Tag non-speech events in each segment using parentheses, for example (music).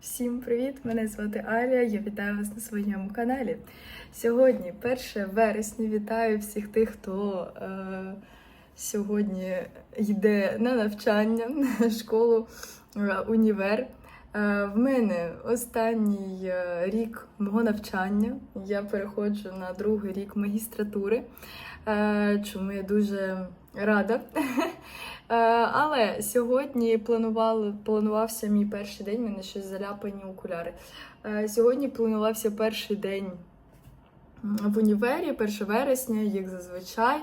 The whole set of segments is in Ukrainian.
Всім привіт! Мене звати Аля. Я вітаю вас на своєму каналі. Сьогодні 1 вересня. Вітаю всіх тих, хто е, сьогодні йде на навчання, на школу, е, універ. Е, в мене останній е, рік мого навчання. Я переходжу на другий рік магістратури, е, чому я дуже рада. Е, Але сьогодні планували, планувався мій перший день, в мене щось заляпані окуляри. Е, Сьогодні планувався перший день в універі, 1 вересня, як зазвичай.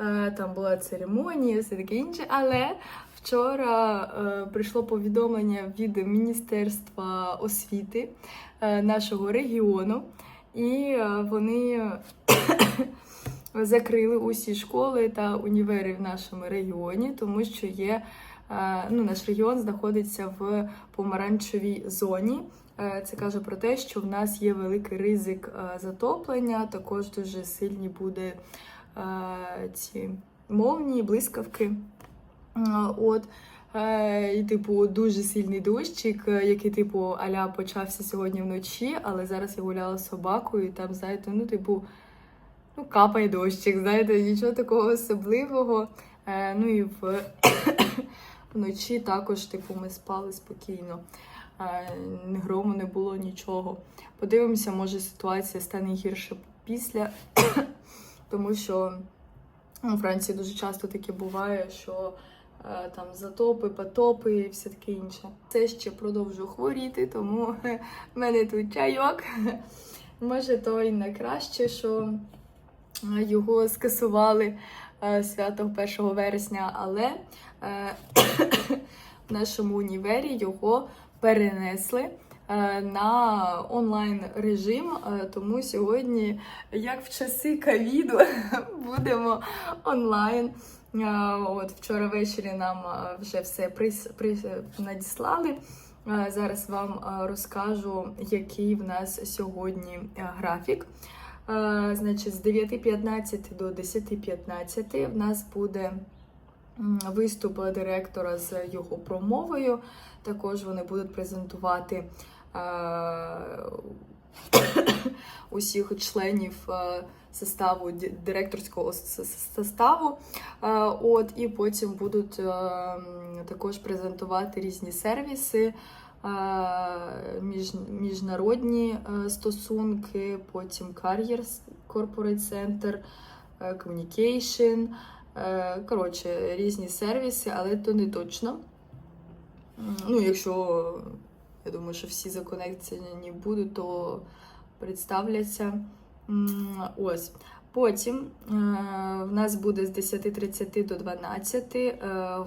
Е, Там була церемонія, все таке інше. Але вчора прийшло повідомлення від Міністерства освіти нашого регіону, і вони закрили усі школи та універи в нашому регіоні, тому що є е, ну, наш регіон знаходиться в помаранчевій зоні. Е, Це каже про те, що в нас є великий ризик е, затоплення, також дуже сильні буде ці молнії, блискавки. От. І, типу, дуже сильний дощик, який, типу, аля почався сьогодні вночі, але зараз я гуляла з собакою, і там, знаєте, ну, типу, ну, капає дощик, знаєте, нічого такого особливого. Е, ну і в (coughs) вночі також, типу, ми спали спокійно. Е, грому не було нічого. Подивимося, може ситуація стане гірше після, (coughs) тому що ну, у Франції дуже часто таке буває, що е, там затопи, потопи і все таке інше. Це ще продовжую хворіти, тому (laughs) в мене тут чайок. Може, то й не краще, що його скасували е, свято 1 вересня, але е, в нашому універі його перенесли е, на онлайн режим. Тому сьогодні, як в часи ковіду, (laughs) будемо онлайн. От вчора ввечері нам вже все прис, прис, надіслали. Зараз вам розкажу, який в нас сьогодні графік. Значить, з 9.15 до 10.15 в нас буде виступ директора з його промовою. Також вони будуть презентувати (coughs) усіх членів составу директорського составу. От, і потім будуть також презентувати різні сервіси. Між, міжнародні е, стосунки, потім Career Corporate Center, Communication, коротше, різні сервіси, але то не точно. Ну, якщо я думаю, що всі законекції будуть, то представляться. Ось. Потім е, в нас буде з 10.30 до 12 е,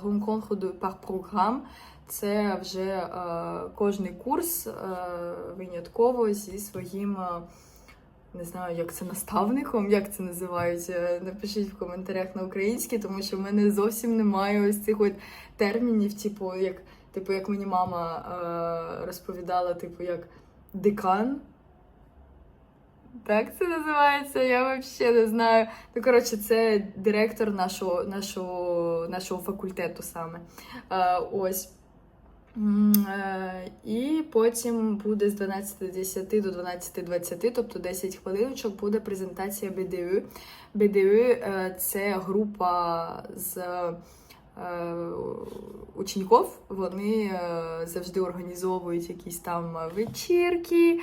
Гонконгу до par програм. Це вже е, кожний курс е, винятково зі своїм. е, не знаю, як це наставником, як це називають. Напишіть в коментарях на українській, тому що в мене зовсім немає ось цих от термінів, типу, як, типу, як мені мама е, розповідала, типу, як декан. Так це називається, я взагалі не знаю. Ну, коротше, це директор нашого, нашого, нашого факультету саме. Е, ось. Е, І потім буде з 12.10 до 12.20, тобто 10 хвилиночок, буде презентація БДУ. БДУ е, це група з е, учнів. Вони завжди організовують якісь там вечірки,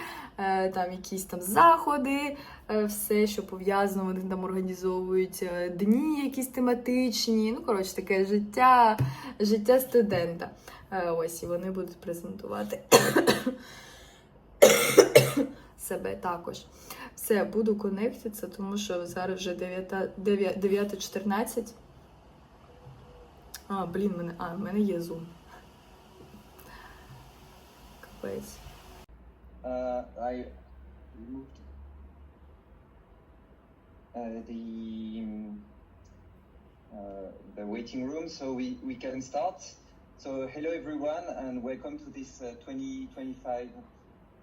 там якісь там заходи, все, що пов'язано, вони там організовують дні якісь тематичні. Ну, коротше, таке життя, життя студента. Е, Ось і вони будуть презентувати себе також. Все, буду конектитися, тому що зараз вже 9 9 9.14. А, блін, мене, а, в мене є зум. Капець. Uh, I uh, the uh, the waiting room, so we, we can start. So hello everyone, and welcome to this uh, 2025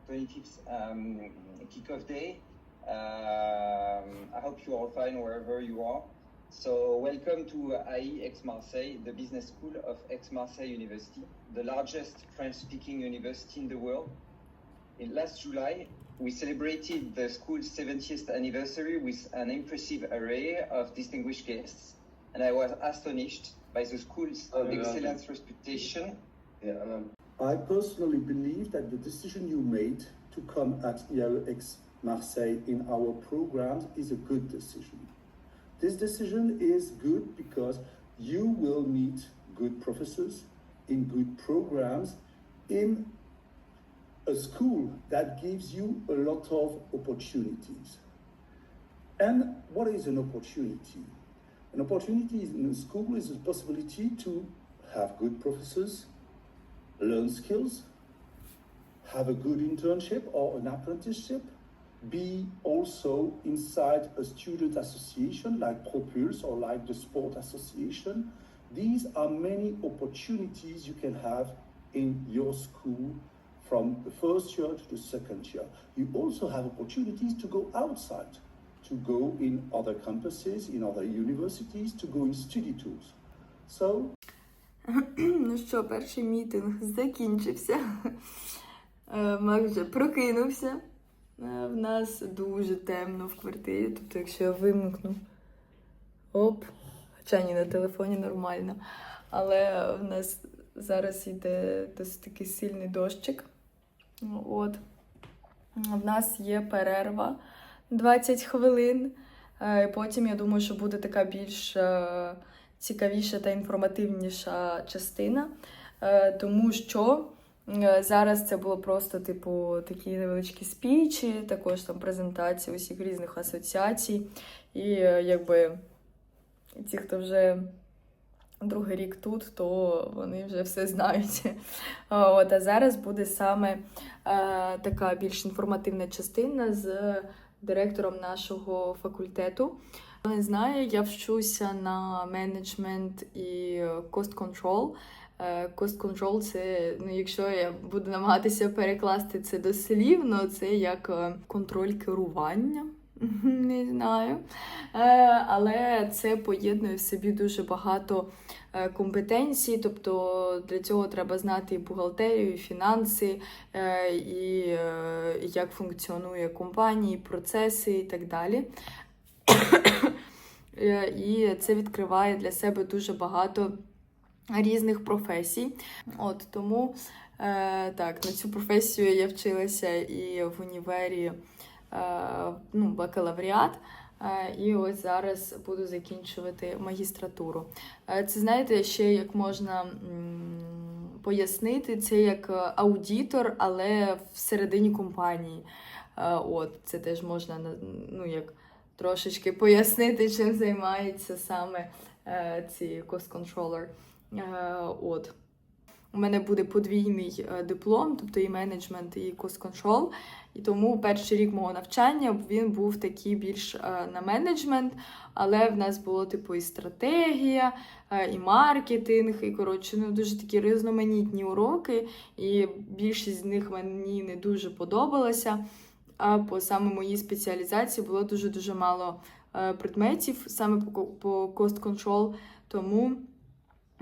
25th um, kickoff day. Um, I hope you are all fine wherever you are. So, welcome to AI Aix-Marseille, the business school of Aix-Marseille University, the largest French-speaking university in the world. In last July, we celebrated the school's 70th anniversary with an impressive array of distinguished guests, and I was astonished by the school's Oh, yeah. excellent reputation Yeah, I personally believe that the decision you made to come at IAEX Marseille in our programs is a good decision. This decision is good because you will meet good professors in good programs in a school that gives you a lot of opportunities. And what is an opportunity? An opportunity in school is a possibility to have good professors, learn skills, have a good internship or an apprenticeship, be also inside a student association like Propulse or like the Sport Association. These are many opportunities you can have in your school from the first year to the second year. You also have opportunities to go outside, to go in other campuses, in other universities, to go in study tours. So (clears throat) Ну що, перший мітинг закінчився. Е, Мак вже прокинувся. Е, В нас дуже темно в квартирі. Тобто, якщо я вимкну, оп, хоча ні на телефоні нормально. Але в нас зараз йде досить такий сильний дощик. От. В нас є перерва 20 хвилин. Е, Потім я думаю, що буде така більш е, цікавіша та інформативніша частина, Е, тому що зараз це було просто, типу, такі невеличкі спічі, також там презентації усіх різних асоціацій. І якби ті, хто вже другий рік тут, то вони вже все знають. (laughs) От, а зараз буде саме така більш інформативна частина з директором нашого факультету. Не знаю, я вчуся на менеджмент і cost control. Е, Cost control це, ну, якщо я буду намагатися перекласти це дослівно, це як е, контроль керування. (laughs) Не знаю. Е, Але це поєднує в собі дуже багато е, компетенцій. Тобто для цього треба знати і бухгалтерію, і фінанси, е, і як функціонує компанія, і процеси і так далі. (coughs) І це відкриває для себе дуже багато різних професій. От тому так, на цю професію я вчилася і в універі ну, бакалавріат. Е, І ось зараз буду закінчувати магістратуру. Е, Це знаєте, ще як можна пояснити, це як е, аудитор, але всередині компанії. Е, От, це теж можна ну, як трошечки пояснити, чим займається саме е, ці. Е, От. У мене буде подвійний е, диплом, тобто і менеджмент, і control. І тому перший рік мого навчання він був такий більш е, на менеджмент, але в нас було типу і стратегія, е, і маркетинг, і коротше, ну дуже такі різноманітні уроки, і більшість з них мені не дуже подобалася. А по саме моїй спеціалізації було дуже дуже мало предметів саме по, ко- по cost control, тому.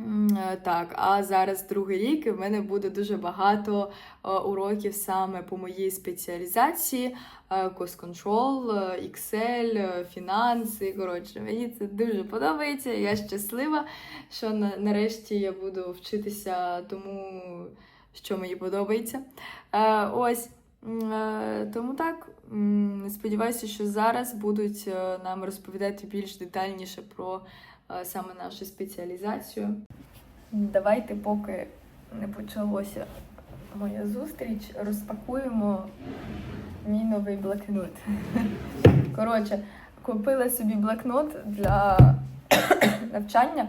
Е, Так, а зараз другий рік, і в мене буде дуже багато е, уроків саме по моїй спеціалізації: е, е, Excel, фінанси. Коротше, мені це дуже подобається. Я щаслива, що нарешті я буду вчитися тому, що мені подобається. Ось. Тому так, сподіваюся, що зараз будуть нам розповідати більш детальніше про саме нашу спеціалізацію. Давайте, поки не почалося моя зустріч, розпакуємо мій новий блокнот. (laughs) Коротше, купила собі блокнот для (coughs) навчання,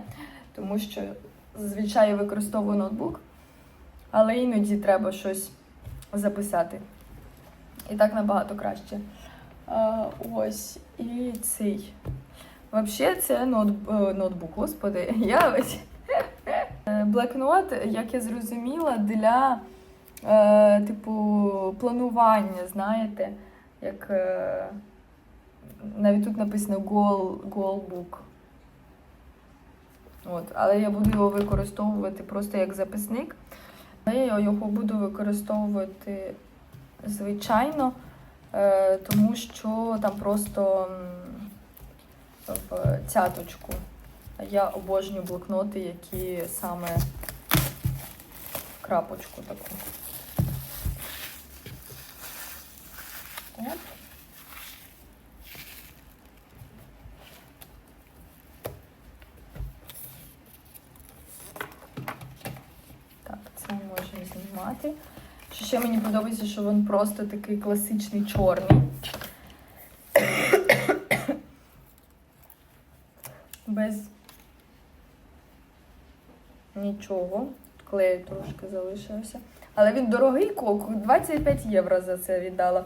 тому що зазвичай використовую ноутбук, але іноді треба щось записати. І так набагато краще. Ось і цей. Взагалі, це е, ноутбук, господи. (laughs) Я ось. Е, Блокнот, як я зрозуміла, для е, типу планування, знаєте, як е, навіть тут написано goal, goal book. От, але я буду його використовувати просто як записник. Я його буду використовувати звичайно, е, тому що там просто в цяточку. А Я обожнюю блокноти, які саме в крапочку таку. От. Так, це можемо знімати. Ще мені подобається, що він просто такий класичний чорний. Нічого. Клею трошки залишилося. Але він дорогий коку, 25 євро за це віддала.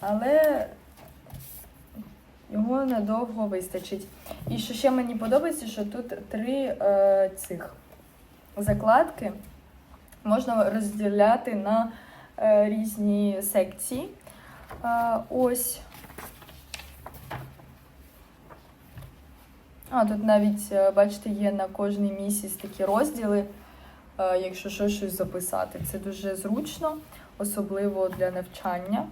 Але його надовго вистачить. І що ще мені подобається, що тут три е, цих закладки можна розділяти на е, різні секції. Е, ось. А, тут навіть, е, бачите, є на кожний місяць такі розділи, е, якщо що щось записати. Це дуже зручно, особливо для навчання.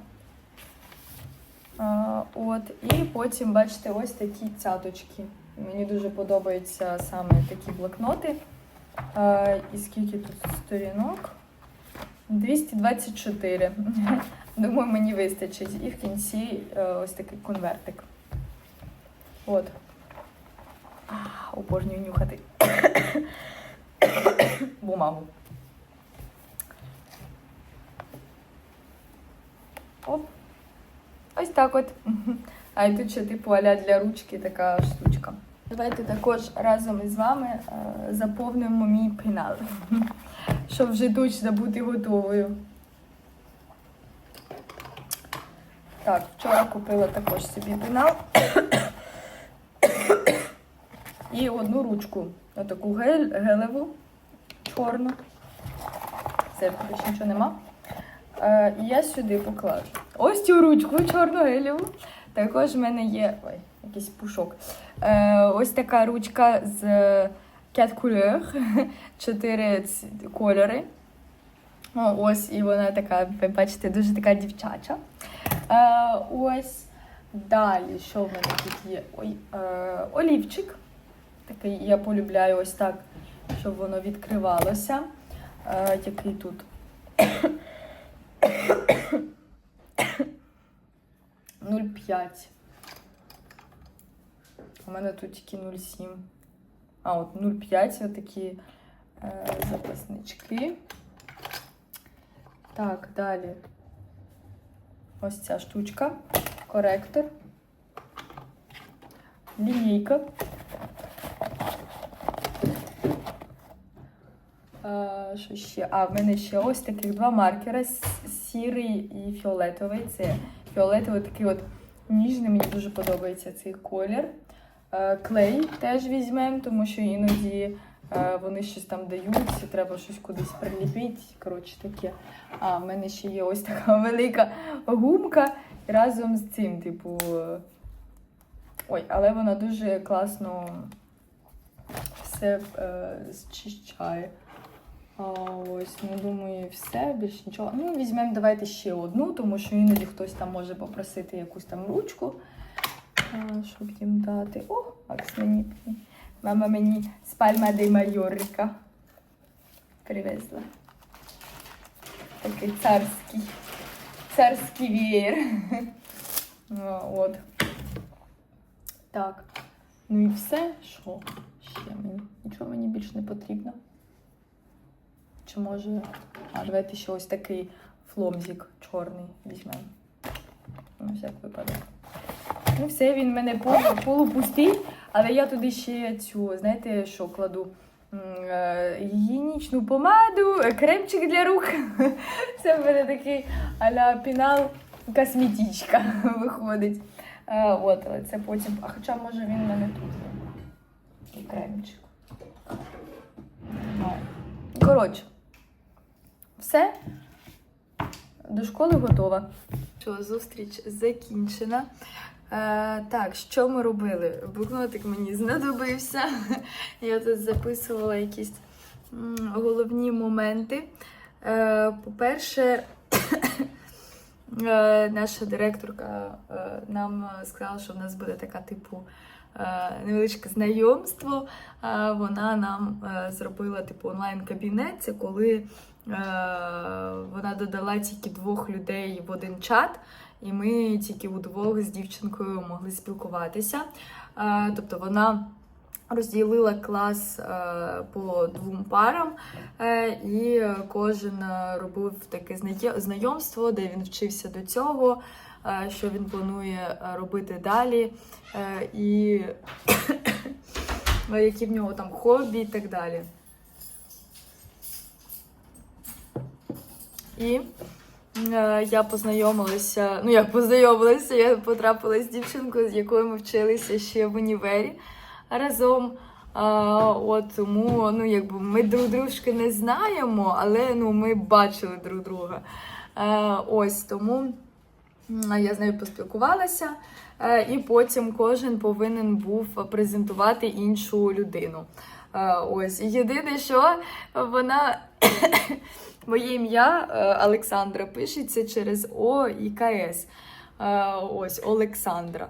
Е, От, і потім, бачите, ось такі цяточки. Мені дуже подобаються саме такі блокноти. І скільки тут сторінок? 224. (laughs) Думаю, мені вистачить. І в кінці ось такий конвертик. От. Обожнюю нюхати. (coughs) Бумагу. Оп. Ось так от. (laughs) А і тут ще типу аля для ручки така штучка. Давайте також разом із вами е, заповнимо мій пенал, (laughs) щоб вже точно бути готовою. Так, вчора купила також собі пенал. І одну ручку. Отаку гель, гелеву, чорну. Це більше нічого нема. Е, і я сюди покладу. Ось цю ручку чорну гелеву. Також в мене є. Ой, якийсь пушок. Е, ось така ручка з 5 couleurs, 4 кольори. О, ось, і вона така, ви бачите, дуже така дівчача. Е, ось далі, що в мене тут є? Ой, е, олівчик. Такий я полюбляю ось так, щоб воно відкривалося. Е, який тут? Нуль п'ять. У мене тут тільки 0,7. А, от 0,5 отакі е, запаснички. Так, далі. Ось ця штучка. Коректор. Лінійка. Е, що ще? А, в мене ще ось таких два маркера: сірий і фіолетовий. Це фіолетовий такий от ніжний, мені дуже подобається цей колір. Е, Клей теж візьмемо, тому що іноді е, вони щось там дають, треба щось кудись приліпити. Коротше таке. А, в мене ще є ось така (laughs) велика гумка разом з цим, типу. Ой, але вона дуже класно все е, зчищає. А, ось, ну думаю, все, більш нічого. Ну, візьмемо давайте ще одну, тому що іноді хтось там може попросити якусь там ручку, а, щоб їм дати. О, Макс мені. Мама мені з Пальма де Майорика привезла. Такий царський. Царський веєр. (laughs) От. Так. Ну і все. Що? Ще мені? Нічого мені більше не потрібно. Чи може. А, давайте ще ось такий фломзик чорний візьмемо. На всяк випадок. Ну, все, він в мене полупустий, але я туди ще цю, знаєте, що кладу? Е, Гігієнічну помаду, кремчик для рук. (laughs) Це в мене такий а-ля пінал косметичка (laughs) виходить. Е, От, але це потім. А хоча може він в мене тут. І кремчик. Ну, Коротше, все. До школи готова. Що, зустріч закінчена. Е, так, що ми робили? Блокнотик мені знадобився. (laughs) Я тут записувала якісь головні моменти. Е, по-перше, (coughs) е, наша директорка е, нам сказала, що в нас буде така типу е, невеличке знайомство. Вона нам зробила типу онлайн-кабінет. Це коли вона додала тільки двох людей в один чат, і ми тільки удвох з дівчинкою могли спілкуватися. Е, тобто вона розділила клас е, по двом парам, е, і кожен е, робив таке знайомство, де він вчився до цього, е, що він планує е, робити далі, е, і (coughs) які в нього там хобі і так далі. І е, я познайомилася, ну як познайомилася, я потрапила з дівчинкою, з якою ми вчилися ще в універі разом. А, от тому, ну якби ми друг дружки не знаємо, але ну ми бачили друг друга. Е, ось тому я з нею поспілкувалася, е, і потім кожен повинен був презентувати іншу людину. Е, ось єдине, що вона моє ім'я е, Олександра пишеться через О і КС. Е, ось Олександра.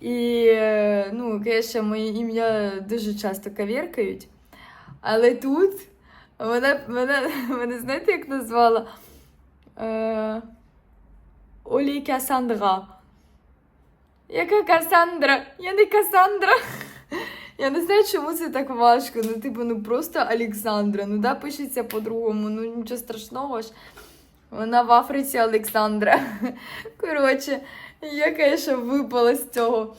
І, е, ну, звісно, моє ім'я дуже часто кавіркають. Але тут вона мене, мене знаєте, як назвала? Е, Олі Касандра. Яка Касандра? Я не Касандра. Я не знаю, чому це так важко. Ну, типу, ну просто Олександра. Ну, да, пишеться по-другому, ну нічого страшного ж. Вона в Африці Олександра. (laughs) Коротше, я, звісно, випала з цього.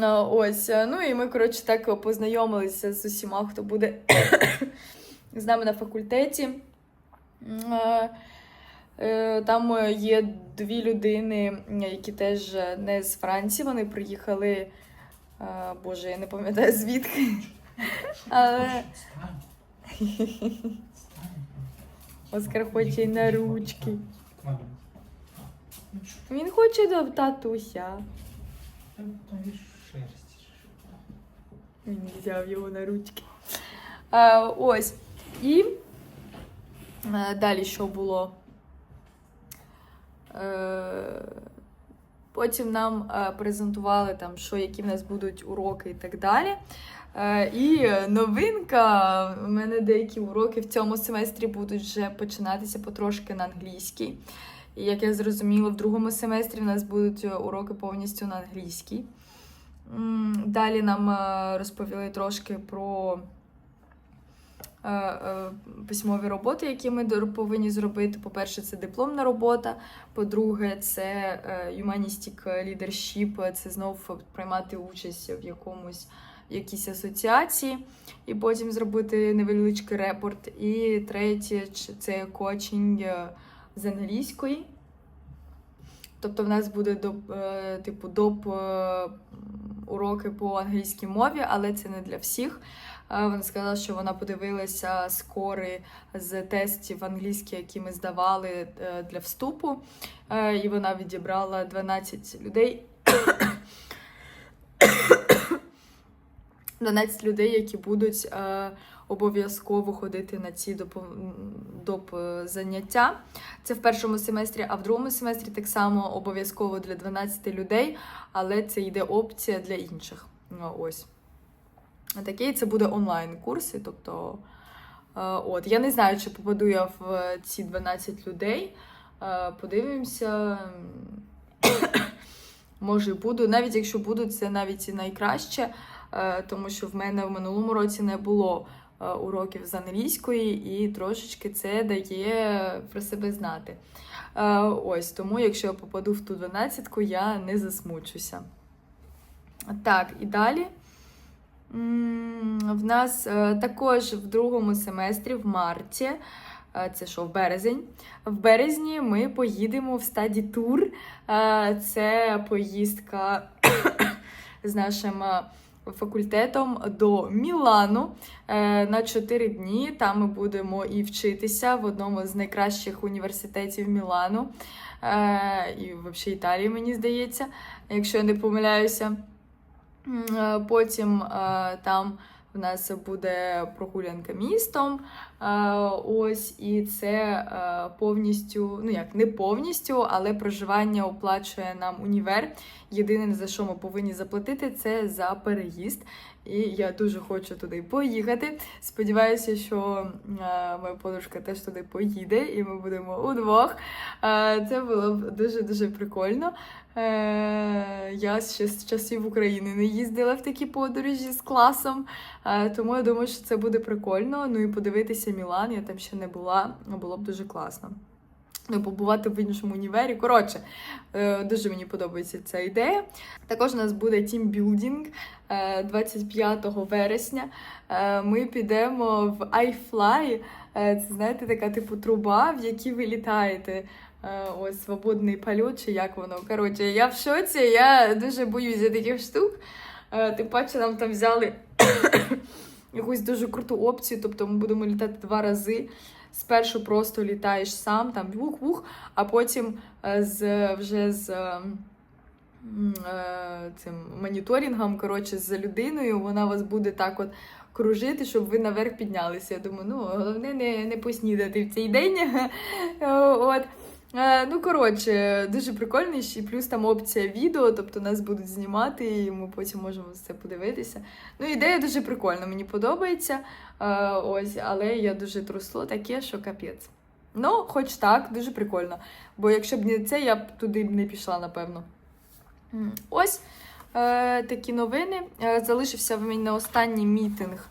А, Ось. Ну і ми, коротше, так познайомилися з усіма, хто буде (coughs) з нами на факультеті. Е, е, Там е, є дві людини, які теж не з Франції. Вони приїхали. Боже, я не пам'ятаю звідки. Але (laughs) Оскар хоче й на ручки. Він хоче до татуся. Він взяв його на ручки. А, ось. І е, далі що було? Е, потім нам е, презентували, там, що, які в нас будуть уроки і так далі. Е, і новинка, у мене деякі уроки в цьому семестрі будуть вже починатися потрошки на англійській. І як я зрозуміла, в другому семестрі в нас будуть е, уроки повністю на англійській. Далі нам розповіли трошки про письмові роботи, які ми повинні зробити. По-перше, це дипломна робота. По-друге, це е, humanistic leadership, це знов приймати участь в якомусь якійсь асоціації, і потім зробити невеличкий репорт. І третє це коучинг е, з англійської. Тобто в нас буде доп, е, типу доп е, уроки по англійській мові, але це не для всіх. Вона сказала, що вона подивилася скори з тестів англійські, які ми здавали е, для вступу, Е, і вона відібрала 12 людей. 12 людей, які будуть е, обов'язково ходити на ці доп, доп е, заняття. Це в першому семестрі, а в другому семестрі так само обов'язково для 12 людей, але це йде опція для інших. Ось. Такий це буде онлайн-курси. Тобто, е, от. Я не знаю, чи попаду я в ці 12 людей. Е, Подивимося. (coughs) Може, буду. Навіть якщо буду, це навіть і найкраще, е, тому що в мене в минулому році не було уроків з англійської, і трошечки це дає про себе знати. Ось тому, якщо я попаду в ту 12-ку, я не засмучуся. Так, і далі. В нас е, також в другому семестрі, в марті, е, це що, в березень. В березні ми поїдемо в стаді тур. Е, Це поїздка (coughs) з нашим факультетом до Мілану на 4 дні. Там ми будемо і вчитися в одному з найкращих університетів Мілану і взагалі Італії, мені здається, якщо я не помиляюся. Е, Потім е, там в нас буде прогулянка містом. Ось і це е, повністю, ну як не повністю, але проживання оплачує нам універ. Єдине, за що ми повинні заплатити, це за переїзд. І я дуже хочу туди поїхати. Сподіваюся, що е, моя подружка теж туди поїде, і ми будемо удвох. Е, Це було б дуже дуже прикольно. Я ще з часів України не їздила в такі подорожі з класом, тому я думаю, що це буде прикольно. Ну і подивитися Мілан, я там ще не була, було б дуже класно. Ну, побувати в іншому універі. Коротше, е, дуже мені подобається ця ідея. Також у нас буде тімбілдинг е, 25 вересня. Е, Ми підемо в iFly. Е, Це знаєте, така типу труба, в якій ви літаєте. Е, Ось свободний польот, чи як воно. Коротше, я в шоці, я дуже боюся таких штук. Е, Тим паче нам там взяли якусь дуже круту опцію, тобто ми будемо літати два рази. Спершу просто літаєш сам, там вух-вух, а потім е, з, вже з е, цим моніторингом, коротше, з людиною, вона вас буде так от кружити, щоб ви наверх піднялися. Я думаю, ну головне не, не поснідати в цей день. (laughs) От. Е, Ну, коротше, дуже прикольно, і плюс там опція відео, тобто нас будуть знімати, і ми потім можемо це подивитися. Ну, ідея дуже прикольна, мені подобається. Е, ось, але я дуже трусло таке, що капець. Ну, хоч так, дуже прикольно. Бо якщо б не це, я б туди б не пішла, напевно. Ось е, такі новини. Залишився в мене останній мітинг.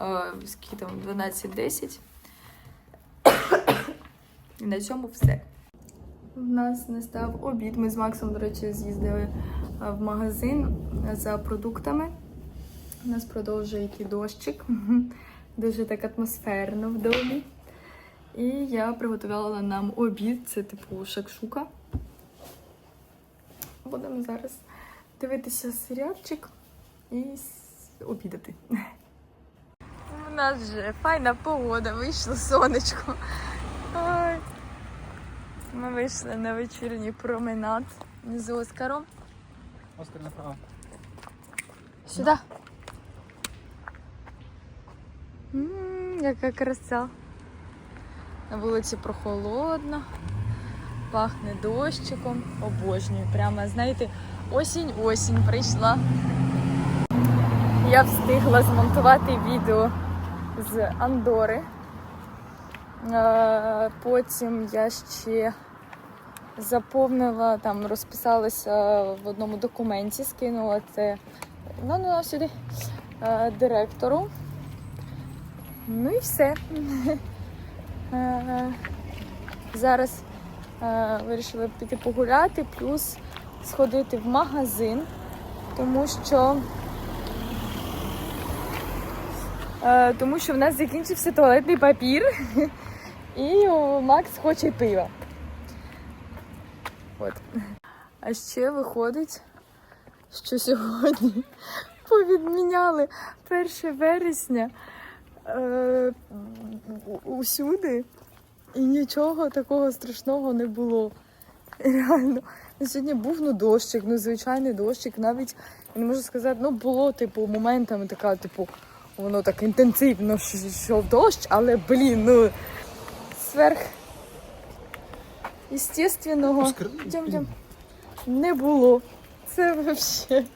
Е, скільки там 12.10. (coughs) І на цьому все. У нас настав обід. Ми з Максом, до речі, з'їздили е, в магазин за продуктами. У нас продовжує йти дощик. (laughs) Дуже так атмосферно в домі. І я приготувала нам обід, це типу шакшука. Будемо зараз дивитися серіальчик і обідати. (laughs) У нас вже файна погода, вийшло сонечко. Ми вийшли на вечірній променад з Оскаром. Оскар направо. Сюди. Яка краса. На вулиці прохолодно, пахне дощиком, обожнюю. Прямо, знаєте, осінь-осінь прийшла. Я встигла змонтувати відео з Андори. Е, Потім я ще заповнила, там розписалася в одному документі, скинула це ну, ну, сюди е, директору. Ну і все. Е, Зараз е, вирішила піти погуляти, плюс сходити в магазин, тому що. Тому що в нас закінчився туалетний папір, (laughs) і Макс хоче пива. От. А ще виходить, що сьогодні (laughs) повідміняли 1 вересня е, усюди, і нічого такого страшного не було. Реально. Ну, Сьогодні був ну, дощик, ну звичайний дощик, навіть я не можу сказати, ну було типу моментами така, типу, воно так інтенсивно йшов дощ, але блін, ну сверх естественного тьом-тьом, не було. Це взагалі.